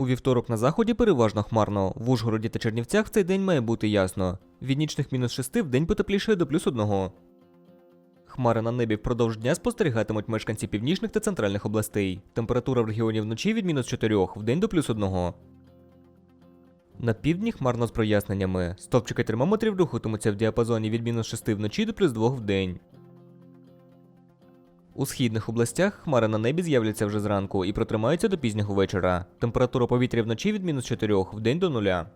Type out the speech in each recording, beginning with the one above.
У вівторок на заході переважно хмарно. В Ужгороді та Чернівцях в цей день має бути ясно. Від нічних мінус 6 в день потеплішає до плюс 1. Хмари на небі впродовж дня спостерігатимуть мешканці північних та центральних областей. Температура в регіоні вночі від мінус 4, в день до плюс 1. На півдні хмарно з проясненнями. Стопчики термометрів рухатимуться в діапазоні від мінус 6 вночі до плюс 2 в день. У східних областях хмари на небі з'являться вже зранку і протримаються до пізнього вечора. Температура повітря вночі від мінус 4, в день до нуля.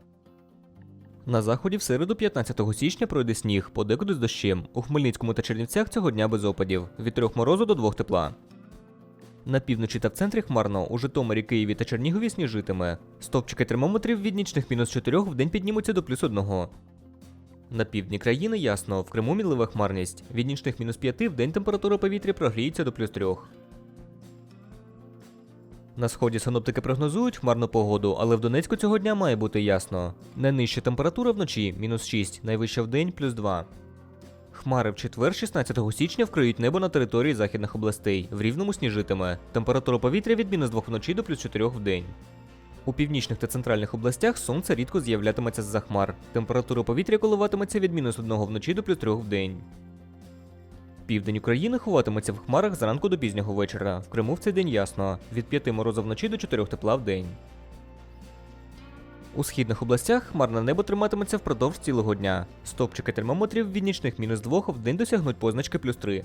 На заході в середу 15 січня пройде сніг, подекуди з дощем. У Хмельницькому та Чернівцях цього дня без опадів. Від 3 морозу до 2 тепла. На півночі та в центрі хмарно, у Житомирі, Києві та Чернігові сніжитиме. Стовпчики термометрів від нічних мінус 4 в день піднімуться до плюс 1. На півдні країни ясно, в Криму мінлива хмарність. Від нічних мінус 5 в день температура повітря прогріється до плюс 3. На сході синоптики прогнозують хмарну погоду, але в Донецьку цього дня має бути ясно. Найнижча температура вночі мінус 6, найвища в день плюс 2. Хмари в четвер, 16 січня, вкриють небо на території західних областей. В рівному сніжитиме. Температура повітря від мінус 2 вночі до плюс 4 в день. У північних та центральних областях сонце рідко з'являтиметься з-за хмар. Температура повітря коливатиметься від мінус 1 вночі до плюс 3 в день. Південь України ховатиметься в хмарах зранку до пізнього вечора. В Криму в цей день ясно. Від 5 морозу вночі до 4 тепла в день. У східних областях хмарне небо триматиметься впродовж цілого дня. Стопчики термометрів від нічних мінус 2 в день досягнуть позначки плюс 3.